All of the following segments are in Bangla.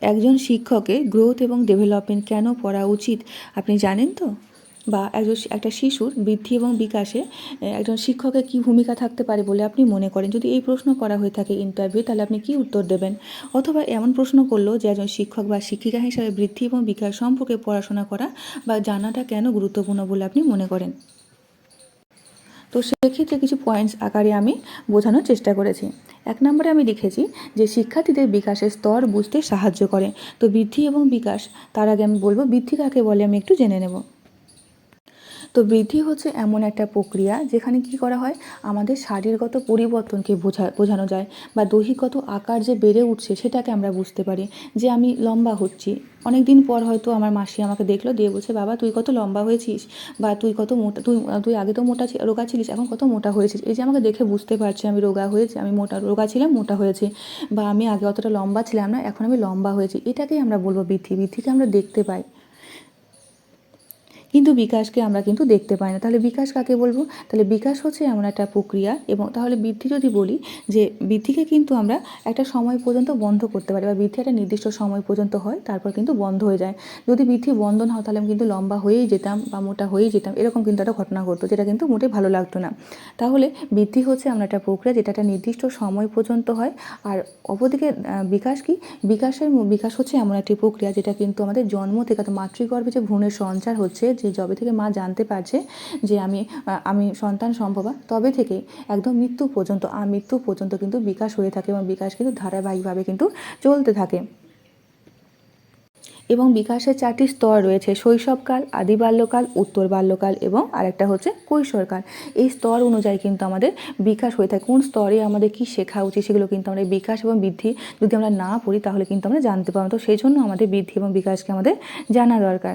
একজন শিক্ষকের গ্রোথ এবং ডেভেলপমেন্ট কেন পড়া উচিত? আপনি জানেন তো? বা একজন একটা শিশুর বৃদ্ধি এবং বিকাশে একজন শিক্ষকের কী ভূমিকা থাকতে পারে বলে আপনি মনে করেন? যদি এই প্রশ্ন করা হয়ে থাকে ইন্টারভিউ তাহলে আপনি কী উত্তর দেবেন? অথবা এমন প্রশ্ন করল যে একজন শিক্ষক বা শিক্ষিকা হিসাবে বৃদ্ধি এবং বিকাশ সম্পর্কে পড়াশোনা করা বা জানাটা কেন গুরুত্বপূর্ণ বলে আপনি মনে করেন? তো সেক্ষেত্রে কিছু পয়েন্টস আকারে আমি বোঝানোর চেষ্টা করেছি। এক নম্বরে আমি লিখেছি যে শিক্ষার্থীদের বিকাশের স্তর বুঝতে সাহায্য করে। তো বৃদ্ধি এবং বিকাশ, তার আগে আমি বলব, বৃদ্ধি কাকে বলে আমি একটু জেনে নেব। তো বৃদ্ধি হচ্ছে এমন একটা প্রক্রিয়া যেখানে কি করা হয়? আমাদের শারীরগত পরিবর্তনকে বোঝা, বোঝানো যায় বা দৈহিকগত আকার যে বেড়ে উঠছে সেটাকে আমরা বুঝতে পারি যে আমি লম্বা হচ্ছি। অনেক দিন পর হয়তো আমার মাসি আমাকে দেখল, দিয়ে বলছে, বাবা, তুই কত লম্বা হয়েছিস বা তুই কত মোটা, তুই তুই আগে তো মোটা রোগা ছিলিস, এখন কত মোটা হয়েছিস? এই যে আমাকে দেখে বুঝতে পারছি আমি রোগা হয়েছি, আমি মোটা, রোগা ছিলাম, মোটা হয়েছি বা আমি আগে অতটা লম্বা ছিলাম না, এখন আমি লম্বা হয়েছি। এটাকেই আমরা বলব বৃদ্ধি। বৃদ্ধিকে আমরা দেখতে পাই। কিন্তু বিকাশকে আমরা কিন্তু দেখতে পাই না। তাহলে বিকাশ কাকে বলব? তাহলে বিকাশ হচ্ছে এমন একটা প্রক্রিয়া এবং তাহলে বৃদ্ধি যদি বলি যে বৃদ্ধিকে কিন্তু আমরা একটা সময় পর্যন্ত বন্ধ করতে পারি বা বৃদ্ধি একটা নির্দিষ্ট সময় পর্যন্ত হয়, তারপর কিন্তু বন্ধ হয়ে যায়। যদি বৃদ্ধি বন্ধ না হয়, তাহলে আমি কিন্তু লম্বা হয়েই যেতাম বা মোটা হয়েই যেতাম, এরকম কিন্তু একটা ঘটনা ঘটতো যেটা কিন্তু মোটে ভালো লাগতো না। তাহলে বৃদ্ধি হচ্ছে এমন একটা প্রক্রিয়া যেটা একটা নির্দিষ্ট সময় পর্যন্ত হয়। আর অপরদিকে বিকাশ কি? বিকাশের বিকাশ হচ্ছে এমন একটি প্রক্রিয়া যেটা কিন্তু আমাদের জন্ম থেকে মাতৃগর্ভে যে ভ্রূণের সঞ্চার হচ্ছে যে যবে থেকে মা জানতে পারছে যে আমি আমি সন্তান সম্ভবা, তবে থেকে একদম মৃত্যু পর্যন্ত, আর মৃত্যু পর্যন্ত কিন্তু বিকাশ হয়ে থাকে এবং বিকাশ কিন্তু ধারাবাহিকভাবে কিন্তু চলতে থাকে। এবং বিকাশের চারটি স্তর রয়েছে, শৈশবকাল আদি বাল্যকাল উত্তর বাল্যকাল এবং আরেকটা হচ্ছে কৈশোরকাল। এই স্তর অনুযায়ী কিন্তু আমাদের বিকাশ হয়ে থাকে। কোন স্তরে আমাদের কি শেখা উচিত সেগুলো কিন্তু আমরা বিকাশ এবং বৃদ্ধি যদি আমরা না পড়ি তাহলে কিন্তু আমরা জানতে পারব তো সেই জন্য আমাদের বৃদ্ধি এবং বিকাশকে আমাদের জানা দরকার।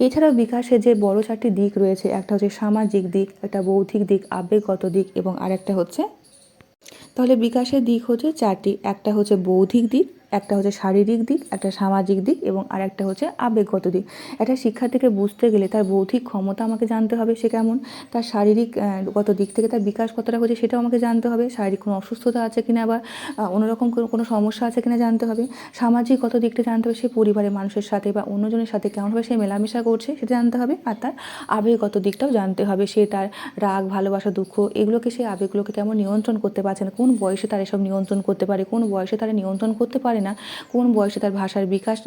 এছাড়াও বিকাশে যে বড় চারটি দিক রয়েছে, একটা হচ্ছে সামাজিক দিক, একটা বৌদ্ধিক দিক, আবেগগত দিক এবং আরেকটা হচ্ছে তাহলে বিকাশের দিক হচ্ছে চারটি। একটা হচ্ছে বৌদ্ধিক দিক, একটা হচ্ছে শারীরিক দিক, একটা সামাজিক দিক এবং আর একটা হচ্ছে আবেগগত দিক। একটা শিক্ষার্থীকে বুঝতে গেলে তার বৌদ্ধিক ক্ষমতা আমাকে জানতে হবে সে কেমন, তার শারীরিক গত দিক থেকে তার বিকাশ কতটা হচ্ছে সেটাও আমাকে জানতে হবে, শারীরিক কোনো অসুস্থতা আছে কিনা বা অন্যরকম কোনো কোনো সমস্যা আছে কিনা জানতে হবে সামাজিক কত দিকটা জানতে হবে সে পরিবারের মানুষের সাথে বা অন্যজনের সাথে কেমনভাবে সে মেলামেশা করছে সেটা জানতে হবে আর তার আবেগগত দিকটাও জানতে হবে সে তার রাগ, ভালোবাসা, দুঃখ এগুলোকে সে আবেগগুলোকে কেমন নিয়ন্ত্রণ করতে পারছে না। কোন বয়সে তার এসব নিয়ন্ত্রণ করতে পারে, কোন বয়সে তারা নিয়ন্ত্রণ করতে পারে না, কোন বয়সে তার ভাষার বিকাশ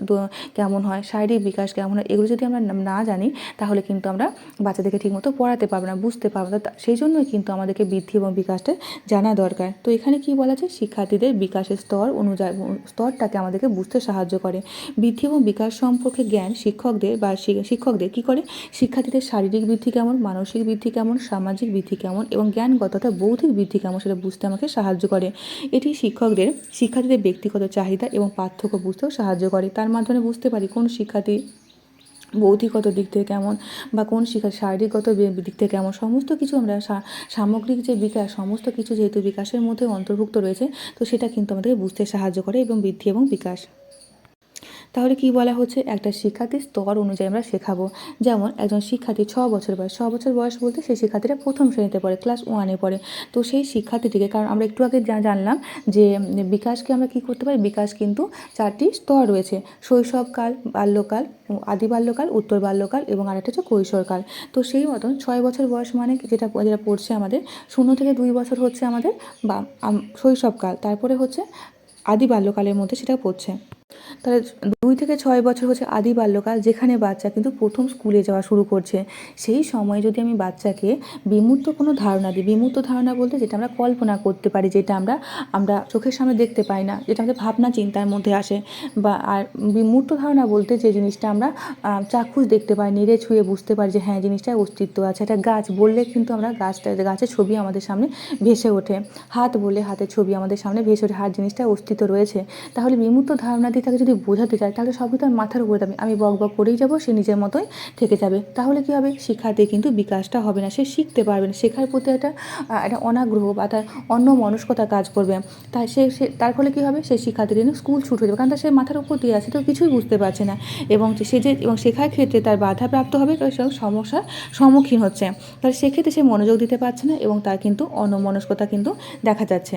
কেমন হয়, শারীরিক বিকাশ কেমন হয়, এগুলো যদি আমরা না- জানি, তাহলে কিন্তু আমরা বাচ্চাদেরকে ঠিকমতো পড়াতে পারব না, বুঝতে পারব না। সেই জন্যই কিন্তু আমাদেরকে বৃদ্ধি এবং বিকাশটা জানা দরকার। তো এখানে কি বলা যায় শিক্ষার্থীদের বিকাশের স্তর অনুযায়ী, স্তরটাকে আমাদেরকে বুঝতে সাহায্য করে। বৃদ্ধি এবং বিকাশ সম্পর্কে জ্ঞান শিক্ষকদের বা শিক্ষকদের কি করে? শিক্ষার্থীদের শারীরিক বৃদ্ধি কেমন, মানসিক বৃদ্ধি কেমন, সামাজিক বৃদ্ধি কেমন এবং জ্ঞানগত অর্থাৎ বৌদ্ধিক বৃদ্ধি কেমন, সেটা বুঝতে আমাকে সাহায্য করে। এটি শিক্ষকদের শিক্ষার্থীদের ব্যক্তিগত চাহিদা এবং পার্থক্য বুঝতেও সাহায্য করে। তার মাধ্যমে বুঝতে পারি কোন শিক্ষার্থী বৌদ্ধিকগত দিক থেকে কেমন বা কোন শিক্ষা শারীরিকগত দিক থেকে কেমন। সমস্ত কিছু আমরা সামগ্রিক যে বিকাশ, সমস্ত কিছু যেহেতু বিকাশের মধ্যে অন্তর্ভুক্ত রয়েছে, তো সেটা কিন্তু আমাদেরকে বুঝতে সাহায্য করে এবং বৃদ্ধি এবং বিকাশ। তাহলে কি বলা হচ্ছে? একটা শিক্ষার্থীর স্তর অনুযায়ী আমরা শেখাবো। যেমন একজন শিক্ষার্থী ছ বছর বয়স, ছ বছর বয়স বলতে সেই শিক্ষার্থীরা প্রথম শ্রেণীতে পড়ে ক্লাস ওয়ানে পড়ে। তো সেই শিক্ষার্থীটিকে, কারণ আমরা একটু আগে জা- জানলাম যে বিকাশকে আমরা কি করতে পারি? বিকাশ কিন্তু চারটি স্তর রয়েছে। শৈশবকাল, বাল্যকাল আদি বাল্যকাল, উত্তর বাল্যকাল এবং আরেকটা হচ্ছে কৈশোরকাল। তো সেই মতন ছয় বছর বয়স মানে যেটা যেটা পড়ছে আমাদের, শূন্য থেকে দুই বছর হচ্ছে আমাদের, বা শৈশবকাল। তারপরে হচ্ছে আদি বাল্যকালের মধ্যে সেটা পড়ছে। তাহলে দুই থেকে ছয় বছর হচ্ছে আদি বাল্যকাল যেখানে বাচ্চা কিন্তু প্রথম স্কুলে যাওয়া শুরু করছে। সেই সময় যদি আমি বাচ্চাকে বিমূর্ত কোনো ধারণা দিই, বিমূর্ত ধারণা বলতে যেটা আমরা কল্পনা করতে পারি, যেটা আমরা আমরা চোখের সামনে দেখতে পাই না, যেটা আমাদের ভাবনা চিন্তার মধ্যে আসে বা, আর বিমূর্ত ধারণা বলতে যে জিনিসটা আমরা চাক্ষুষ দেখতে পাই, নেড়ে ছুঁয়ে বুঝতে পারি যে হ্যাঁ জিনিসটার অস্তিত্ব আছে। একটা গাছ বললে কিন্তু আমরা গাছটা, গাছের ছবি আমাদের সামনে ভেসে ওঠে। হাত বলে হাতের ছবি আমাদের সামনে ভেসে ওঠে। হাত জিনিসটার অস্তিত্ব রয়েছে। তাহলে বিমূর্ত ধারণা দিয়ে তাকে যদি বোঝাতে চাই তাহলে সবই তার মাথার উপরে যাবে আমি বক বক করেই যাব, সে নিজের মতোই থেকে যাবে। তাহলে কী হবে? শিক্ষাতে কিন্তু বিকাশটা হবে না, সে শিখতে পারবে না। শেখার প্রতি একটা একটা অনাগ্রহ বা তার অন্য মনস্কতা কাজ করবে। তাই সে সে, তার ফলে কী হবে? সেই শিক্ষার্থী কিন্তু স্কুল ছুট হয়ে যাবে। কারণ তার সে মাথার উপর দিয়ে আছে, তো কিছুই বুঝতে পারছে না। এবং সে যে, এবং শেখার ক্ষেত্রে তার বাধাপ্রাপ্ত হবে তো সে সমস্যার সম্মুখীন হচ্ছে। তাহলে সেক্ষেত্রে সে মনোযোগ দিতে পারছে না এবং তার কিন্তু অন্যমনস্কতা কিন্তু দেখা যাচ্ছে।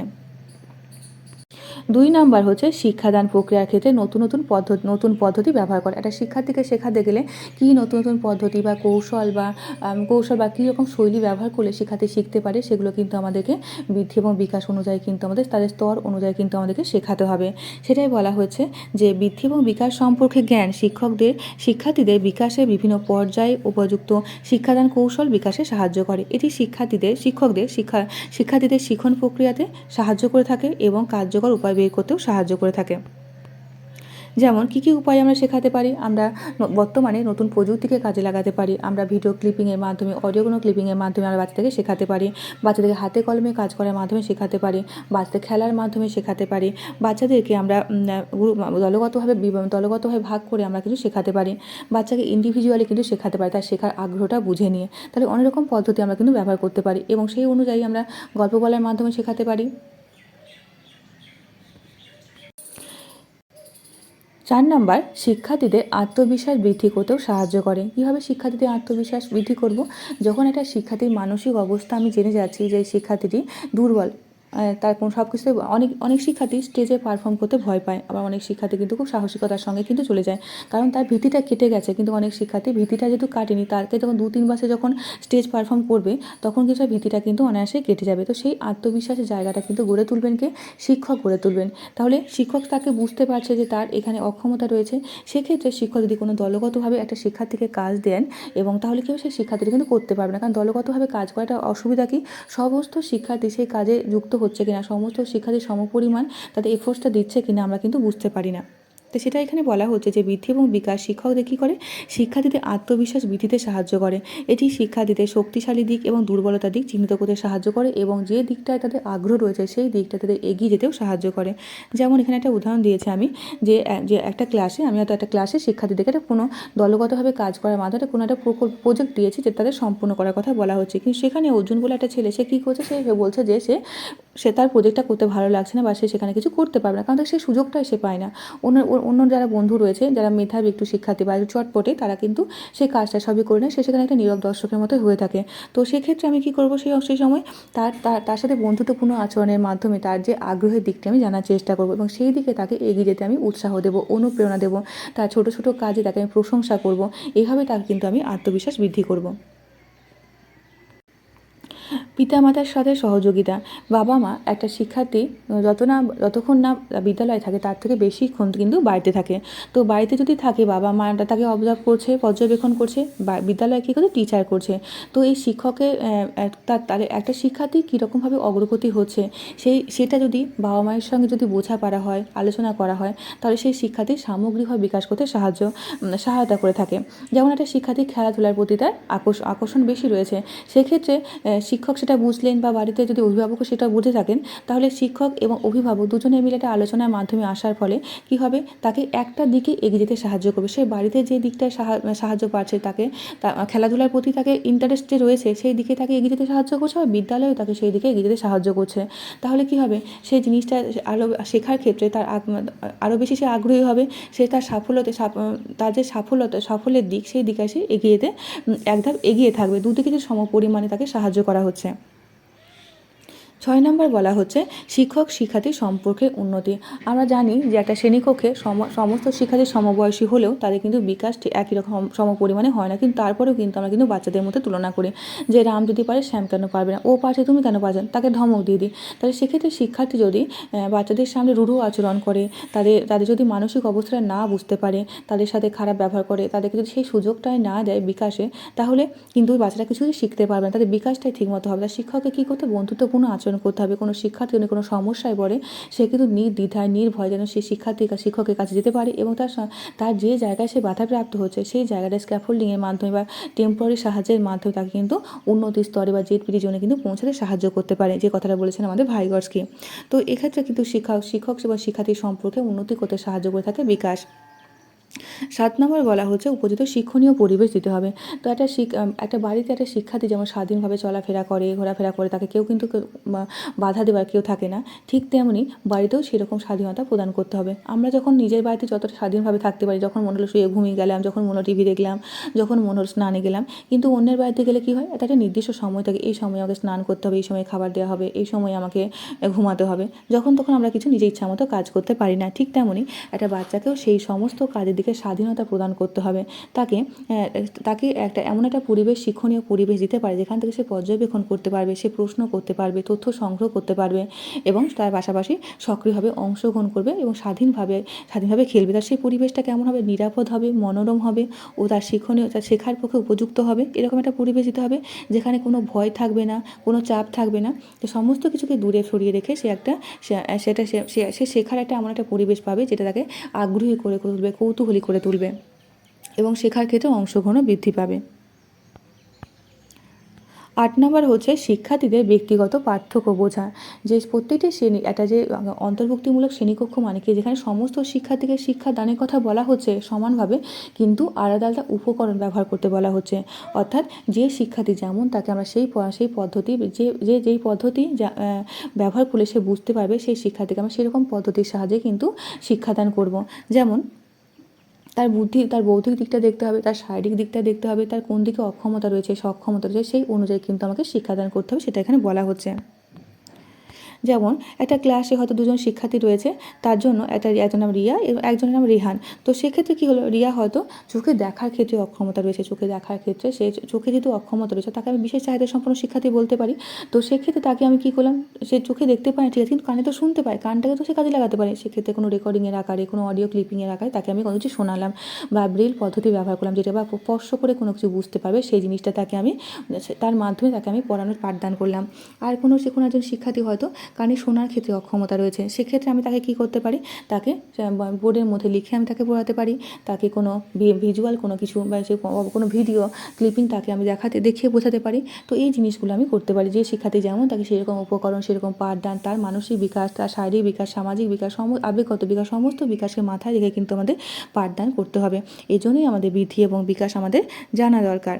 দুই নাম্বার হচ্ছে শিক্ষাদান প্রক্রিয়ার ক্ষেত্রে নতুন নতুন পদ্ধতি নতুন পদ্ধতি ব্যবহার করা। একটা শিক্ষার্থীকে শেখাতে গেলে কী নতুন নতুন পদ্ধতি বা কৌশল বা কৌশল বা কী রকম শৈলী ব্যবহার করলে শিক্ষার্থী শিখতে পারে সেগুলো কিন্তু আমাদেরকে বৃদ্ধি এবং বিকাশ অনুযায়ী কিন্তু আমাদের, তাদের স্তর অনুযায়ী কিন্তু আমাদেরকে শেখাতে হবে। সেটাই বলা হয়েছে যে বৃদ্ধি এবং বিকাশ সম্পর্কে জ্ঞান শিক্ষকদের, শিক্ষার্থীদের বিকাশের বিভিন্ন পর্যায়ে উপযুক্ত শিক্ষাদান কৌশল বিকাশে সাহায্য করে। এটি শিক্ষার্থীদের, শিক্ষকদের, শিক্ষা, শিক্ষার্থীদের শিক্ষণ প্রক্রিয়াতে সাহায্য করে থাকে এবং কার্যকর উপায় বের করতেও সাহায্য করে থাকে। যেমন, কী কী উপায় আমরা শেখাতে পারি? আমরা বর্তমানে নতুন প্রযুক্তিকে কাজে লাগাতে পারি। আমরা ভিডিও ক্লিপিংয়ের মাধ্যমে, অডিও কোনো ক্লিপিংয়ের মাধ্যমে আমরা বাচ্চাদেরকে শেখাতে পারি। বাচ্চাদেরকে হাতে কলমে কাজ করার মাধ্যমে শেখাতে পারি। বাচ্চাদের খেলার মাধ্যমে শেখাতে পারি। বাচ্চাদেরকে আমরা দলগতভাবে দলগতভাবে ভাগ করে আমরা কিন্তু শেখাতে পারি। বাচ্চাকে ইন্ডিভিজুয়ালি কিন্তু শেখাতে পারি, তার শেখার আগ্রহটা বুঝে নিয়ে। তাহলে অনেক রকম পদ্ধতি আমরা কিন্তু ব্যবহার করতে পারি এবং সেই অনুযায়ী আমরা গল্প বলার মাধ্যমে শেখাতে পারি। চার নাম্বার, শিক্ষার্থীদের আত্মবিশ্বাস বৃদ্ধি করতেও সাহায্য করে। কীভাবে শিক্ষার্থীদের আত্মবিশ্বাস বৃদ্ধি করব? যখন একটা শিক্ষার্থীর মানসিক অবস্থা আমি জেনে যাচ্ছি যে শিক্ষার্থীটি দুর্বল তার কোন সব কিছুতে অনেক অনেক শিক্ষার্থী স্টেজে পারফর্ম করতে ভয় পায়। আবার অনেক শিক্ষার্থী কিন্তু খুব সাহসিকতার সঙ্গে কিন্তু চলে যায়। কারণ তার ভীতিটা কেটে গেছে, কিন্তু অনেক শিক্ষার্থী ভীতিটা যেহেতু কাটেনি, তাকে যখন দু তিন মাসে যখন স্টেজ পারফর্ম করবে, তখন কিন্তু ভীতিটা কিন্তু অনায়াসে কেটে যাবে। তো সেই আত্মবিশ্বাসের জায়গাটা কিন্তু গড়ে তুলবেন কে? শিক্ষক গড়ে তুলবেন। তাহলে শিক্ষক তাকে বুঝতে পারছে যে তার এখানে অক্ষমতা রয়েছে। সেক্ষেত্রে শিক্ষক যদি কোনো দলগতভাবে একটা শিক্ষার্থীকে কাজ দেন এবং তাহলে কেউ সেই শিক্ষার্থীটা কিন্তু করতে পারবে না। কারণ দলগতভাবে কাজ করাটা অসুবিধা কি? সমস্ত শিক্ষার্থী সেই কাজে যুক্ত হচ্ছে কিনা সমস্ত শিক্ষার্থী সমপরিমাণ তাদের এফোর্সটা দিচ্ছে কিনা আমরা কিন্তু বুঝতে পারি না। তো সেটা এখানে বলা হচ্ছে যে বৃদ্ধি এবং বিকাশ শিক্ষকদের কী করে? শিক্ষার্থীদের আত্মবিশ্বাস বৃদ্ধিতে সাহায্য করে। এটি শিক্ষার্থীদের শক্তিশালী দিক এবং দুর্বলতা দিক চিহ্নিত করতে সাহায্য করে এবং যে দিকটায় তাদের আগ্রহ রয়েছে সেই দিকটা তাদের এগিয়ে যেতেও সাহায্য করে। যেমন এখানে একটা উদাহরণ দিয়েছে আমি যে যে একটা ক্লাসে, আমি হয়তো একটা ক্লাসে শিক্ষার্থীদেরকে একটা কোনো দলগতভাবে কাজ করার মাধ্যমে কোনো একটা প্রকল্প, প্রজেক্ট দিয়েছি যে তাদের সম্পূর্ণ করার কথা বলা হচ্ছে। কিন্তু সেখানে অর্জুন বলে একটা ছেলে, সে কী করছে? সে বলছে যে সে সে তার প্রজেক্টটা করতে ভালো লাগছে না বা সে সেখানে কিছু করতে পারবে না। কারণ সে সুযোগটাই সে পায় না। অন্য অন্য যারা বন্ধু রয়েছে, যারা মেধাবী একটু শিক্ষার্থী বা চটপটে, তারা কিন্তু সেই কাজটা সবই করে নেয়। সে সেখানে একটা নীরব দর্শকের মতো হয়ে থাকে। তো সেক্ষেত্রে আমি কী করব সেই সেই সময়? তার তার সাথে বন্ধুত্বপূর্ণ আচরণের মাধ্যমে তার যে আগ্রহের দিকটি আমি জানার চেষ্টা করব এবং সেই দিকে তাকে এগিয়ে যেতে আমি উৎসাহ দেবো, অনুপ্রেরণা দেবো। তার ছোটো ছোটো কাজে তাকে আমি প্রশংসা করব। এইভাবে তার কিন্তু আমি আত্মবিশ্বাস বৃদ্ধি করব। পিতামাতার সাথে সহযোগিতা। বাবা মা একটা শিক্ষার্থী, যত না, যতক্ষণ না বিদ্যালয়ে থাকে, তার থেকে বেশিক্ষণ কিন্তু বাড়িতে থাকে। তো বাড়িতে যদি থাকে বাবা মাটা তাকে অবজার্ভ করছে, পর্যবেক্ষণ করছে বিদ্যালয়ে কী করছে টিচার করছে। তো এই শিক্ষকের তার তাদের একটা শিক্ষার্থী কীরকমভাবে অগ্রগতি হচ্ছে, সেই, সেটা যদি বাবা মায়ের সঙ্গে যদি বোঝাপড়া হয়, আলোচনা করা হয়, তাহলে সেই শিক্ষার্থীর সামগ্রিকভাবে বিকাশ করতে সাহায্য সহায়তা করে থাকে। যেমন একটা শিক্ষার্থী খেলাধুলার প্রতি তার আকর্ষ, আকর্ষণ বেশি রয়েছে, সেক্ষেত্রে শিক্ষক সেটা বুঝলেন বা বাড়িতে যদি অভিভাবকও সেটা বুঝে থাকেন, তাহলে শিক্ষক এবং অভিভাবক দুজনে মিলে একটা আলোচনার মাধ্যমে আসার ফলে কি হবে? তাকে একটা দিকে এগিয়ে যেতে সাহায্য করবে। সে বাড়িতে যে দিকটায় সাহা- সাহায্য পাচ্ছে তাকে খেলাধুলার প্রতি তাকে ইন্টারেস্ট যে রয়েছে, সেই দিকে তাকে এগিয়ে যেতে সাহায্য করছে বা বিদ্যালয়েও তাকে সেই দিকে এগিয়ে যেতে সাহায্য করছে। তাহলে কি হবে? সেই জিনিসটা আরও শেখার ক্ষেত্রে তার আরও বেশি সে আগ্রহী হবে। সে তার সাফল্যতে সাফ- তার যে সাফল্যতা, সাফল্যের দিক, সেই দিকে সে এগিয়ে যেতে এক ধাপ এগিয়ে থাকবে। দুদিকে যে সম পরিমাণে তাকে সাহায্য করা হচ্ছে। ছয় নম্বর বলা হচ্ছে, শিক্ষক শিক্ষার্থী সম্পর্কে উন্নতি। আমরা জানি যে একটা শ্রেণীকক্ষে সম- সমস্ত শিক্ষার্থী সমবয়সী হলেও তাদের কিন্তু বিকাশ একই রকম সম পরিমাণে হয় না। কিন্তু তারপরেও কিন্তু আমরা কিন্তু বাচ্চাদের মধ্যে তুলনা করি যে রাম যদি পারে, শ্যাম কেন পারবে না? ও পারছে, তুমি কেন পারছ? তাকে ধমক দিয়ে দিই। তাহলে সেক্ষেত্রে শিক্ষার্থী যদি বাচ্চাদের সামনে রূঢ় আচরণ করে, তাদের তাদের যদি মানসিক অবস্থাটা না বুঝতে পারে, তাদের সাথে খারাপ ব্যবহার করে, তাদেরকে যদি সেই সুযোগটাই না দেয় বিকাশে, তাহলে কিন্তু বাচ্চারা কিছুই শিখতে পারবে না। তাদের বিকাশটাই ঠিকমতো হবে শিক্ষককে কী করতে বন্ধুত্বপূর্ণ আচরণ করতে হবে, কোনো শিক্ষার্থী যদি কোনো সমস্যায় পড়ে, সে কিন্তু নির্দ্বিধায়, নির্ভয় যেন সেই শিক্ষার্থীর কাছে শিক্ষকের কাছে যেতে পারে এবং তার তার যে জায়গায় সে বাধাপ্রাপ্ত হচ্ছে, সেই জায়গাটা স্ক্যাফোল্ডিংয়ের মাধ্যমে বা টেম্পোরারি সাহায্যের মাধ্যমে তাকে কিন্তু উন্নতি স্তরে বা জেড পিটি জোনে কিন্তু পৌঁছাতে সাহায্য করতে পারে, যে কথাটা বলেছেন আমাদের ভাইগর্সকে তো এক্ষেত্রে কিন্তু শিক্ষক শিক্ষক বা শিক্ষার্থীর সম্পর্কে উন্নতি করতে সাহায্য করে থাকে বিকাশ। সাত নম্বর বলা হচ্ছে উপযুক্ত শিক্ষণীয় পরিবেশ দিতে হবে। তো একটা একটা বাড়িতে একটা শিক্ষার্থী যেমন স্বাধীনভাবে চলাফেরা করে, ঘোরাফেরা করে, তাকে কেউ কিন্তু বাধা দেওয়ার কেউ থাকে না, ঠিক তেমনি বাড়িতেও সেরকম স্বাধীনতা প্রদান করতে হবে। আমরা যখন নিজের বাড়িতে যতটা স্বাধীনভাবে থাকতে পারি, যখন মনে হলো শুয়ে ঘুমিয়ে গেলাম, যখন মনে টিভি দেখলাম, যখন মনে হলো স্নানে গেলাম, কিন্তু অন্যের বাড়িতে গেলে কী হয়? একটা নির্দিষ্ট সময় থাকে, এই সময় আমাকে স্নান করতে হবে, এই সময় খাবার দেওয়া হবে, এই সময় আমাকে ঘুমাতে হবে। যখন তখন আমরা কিছু নিজের ইচ্ছা মতো কাজ করতে পারি না, ঠিক তেমনই একটা বাচ্চাকেও সেই সমস্ত কাজের দিকে স্বাধীনতা প্রদান করতে হবে। তাকে তাকে একটা এমন একটা পরিবেশ, শিক্ষণীয় পরিবেশ দিতে পারে, যেখান থেকে সে পর্যবেক্ষণ করতে পারবে, সে প্রশ্ন করতে পারবে, তথ্য সংগ্রহ করতে পারবে এবং তার পাশাপাশি সক্রিয়ভাবে অংশগ্রহণ করবে এবং স্বাধীনভাবে স্বাধীনভাবে খেলবে। তার সেই পরিবেশটা কেমন হবে? নিরাপদ হবে? মনোরম হবে? ও তার শিক্ষণীয়, তার শেখার পক্ষে উপযুক্ত হবে? এরকম একটা পরিবেশ দিতে হবে, যেখানে কোনো ভয় থাকবে না, কোনো চাপ থাকবে না। তো সমস্ত কিছুকে দূরে সরিয়ে রেখে সে একটা সেটা সে শেখার একটা এমন একটা পরিবেশ পাবে, যেটা তাকে আগ্রহী করে তুলবে, কৌতূহলী করে তুলবে এবং শেখার ক্ষেত্রে অংশগ্রহণও বৃদ্ধি পাবে। আট নম্বর হচ্ছে শিক্ষার্থীদের ব্যক্তিগত পার্থক্য বোঝা। যে প্রত্যেকটি শ্রেণি একটা যে অন্তর্ভুক্তিমূলক শ্রেণীকক্ষ মানে কি? যেখানে সমস্ত শিক্ষার্থীকে শিক্ষা দানের কথা বলা হচ্ছে সমানভাবে, কিন্তু আলাদা আলাদা উপকরণ ব্যবহার করতে বলা হচ্ছে। অর্থাৎ যে শিক্ষার্থী যেমন তাকে আমরা সেই সেই পদ্ধতি, যে যে, যেই পদ্ধতি ব্যবহার করলে সে বুঝতে পারবে, সেই শিক্ষার্থীকে আমরা সেরকম পদ্ধতির সাহায্যে কিন্তু শিক্ষাদান করব। যেমন তার বুদ্ধি, তার বৌদ্ধিক দিকটা দেখতে হবে, তার শারীরিক দিকটা দেখতে হবে, তার কোন দিকে অক্ষমতা রয়েছে, সক্ষমতা রয়েছে, সেই অনুযায়ী কিন্তু আমাকে শিক্ষাদান করতে হবে, সেটা এখানে বলা হচ্ছে। যেমন, একটা ক্লাসে হয়তো দুজন শিক্ষার্থী রয়েছে, তার জন্য একটা একজন নাম রিয়া এবং একজনের নাম রিহান। তো সেক্ষেত্রে কী হলো, রিয়া হয়তো চোখে দেখার ক্ষেত্রে অক্ষমতা রয়েছে, চোখে দেখার ক্ষেত্রে সে চোখে যেহেতু অক্ষমতা রয়েছে, তাকে আমি বিশেষ চাহিদা সম্পন্ন শিক্ষার্থী বলতে পারি। তো সেক্ষেত্রে তাকে আমি কী করলাম, সে চোখে দেখতে পায় ঠিক আছে, কিন্তু কানে তো শুনতে পায়, কানটাকে তো সে কাজে লাগাতে পারে। সেক্ষেত্রে কোনো রেকর্ডিংয়ের আকারে, কোনো অডিও ক্লিপিংয়ের আকারে তাকে আমি কোনো কিছু শোনালাম বা ব্রেল পদ্ধতি ব্যবহার করলাম, যেটা বা স্পর্শ করে কোনো কিছু বুঝতে পারবে, সেই জিনিসটা তাকে আমি তার মাধ্যমে তাকে আমি পড়ানোর পাঠদান করলাম। আর কোনো সে, কোনো একজন শিক্ষার্থী হয়তো কানে শোনার ক্ষেত্রে অক্ষমতা রয়েছে। সেক্ষেত্রে আমি তাকে কী করতে পারি? তাকে বোর্ডের মধ্যে লিখে আমি তাকে পড়াতে পারি। তাকে কোনো ভিজুয়াল কোনো কিছু বা সে কোনো ভিডিও ক্লিপিং তাকে আমি দেখাতে, দেখিয়ে বোঝাতে পারি। তো এই জিনিসগুলো আমি করতে পারি। যে শিক্ষার্থী যেমন তাকে সেরকম উপকরণ, সেরকম পাঠদান, তার মানসিক বিকাশ, তার শারীরিক বিকাশ, সামাজিক বিকাশ, সম, আবেগগত বিকাশ, সমস্ত বিকাশকে মাথায় রেখে কিন্তু আমাদের পাঠদান করতে হবে। এই জন্যই আমাদের বৃদ্ধি এবং বিকাশ আমাদের জানা দরকার।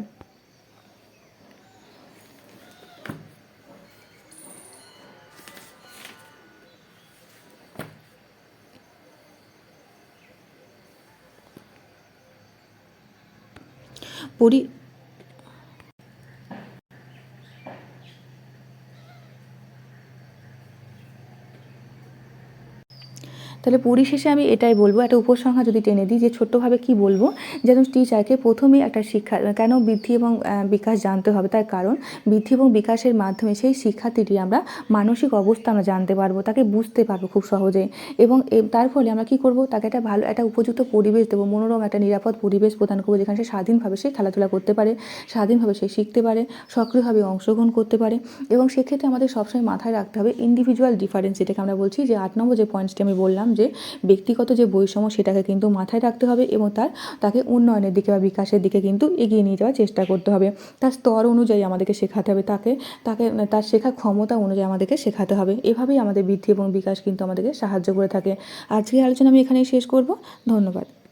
পরি তাহলে পরিশেষে আমি এটাই বলব, একটা উপসংহার যদি টেনে দিই যে ছোট্টভাবে কি বলব, যেন টিচারকে প্রথমেই একটা শিক্ষা, কেন বৃদ্ধি এবং বিকাশ জানতে হবে তার কারণ, বৃদ্ধি এবং বিকাশের মাধ্যমে সেই শিক্ষার্থীটি আমরা মানসিক অবস্থা আমরা জানতে পারব, তাকে বুঝতে পারব খুব সহজে এবং তার ফলে আমরা কি করব, তাকে একটা ভালো, একটা উপযুক্ত পরিবেশ দেবো, মনোরম একটা নিরাপদ পরিবেশ প্রদান করব যেখানে সে স্বাধীনভাবে সে খেলাধুলা করতে পারে, স্বাধীনভাবে সে শিখতে পারে, সক্রিয়ভাবে অংশগ্রহণ করতে পারে এবং সেক্ষেত্রে আমাদের সবসময় মাথায় রাখতে হবে ইন্ডিভিজুয়াল ডিফারেন্স যেটাকে আমরা বলছি, যে আট নম্বর যে পয়েন্টসটি আমি বললাম যে ব্যক্তিগত যে বৈষম্য সেটাকে কিন্তু মাথায় রাখতে হবে এবং তার, তাকে উন্নয়নের দিকে বা বিকাশের দিকে কিন্তু এগিয়ে নিয়ে যাওয়ার চেষ্টা করতে হবে। তার স্তর অনুযায়ী আমাদেরকে শেখাতে হবে, তাকে তাকে, তার শেখার ক্ষমতা অনুযায়ী আমাদেরকে শেখাতে হবে। এভাবেই আমাদের বৃদ্ধি এবং বিকাশ কিন্তু আমাদেরকে সাহায্য করে থাকে। আজকের আলোচনা আমি এখানেই শেষ করব। ধন্যবাদ।